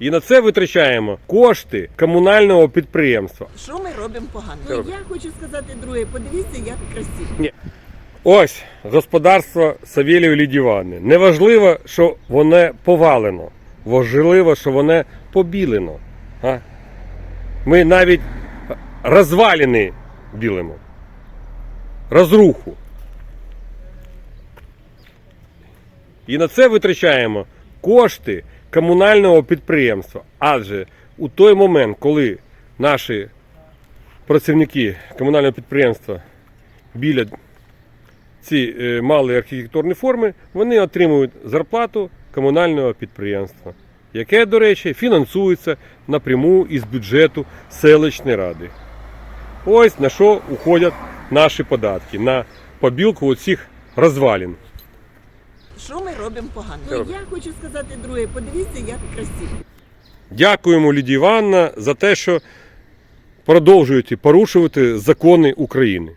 І на це витрачаємо кошти комунального підприємства. Що ми робимо погано? Ну, я хочу сказати друге, подивіться, як красиво. Ось господарство Савєлєвої Лідії Івановни. Неважливо, що воно повалено. Важливо, що воно побілено. А? Ми навіть розвалини білимо. Розруху. І на це витрачаємо кошти комунального підприємства. Адже у той момент, коли наші працівники комунального підприємства білять ці е, мали архітектурні форми, вони отримують зарплату комунального підприємства, яке, до речі, фінансується напряму із бюджету селищної ради. Ось на що уходять наші податки, на побілку оцих розвалін. Що ми робимо погано? Ну, я хочу сказати друге, подивіться, як красиво. Дякуємо Лідія Івановна за те, що продовжуєте порушувати закони України.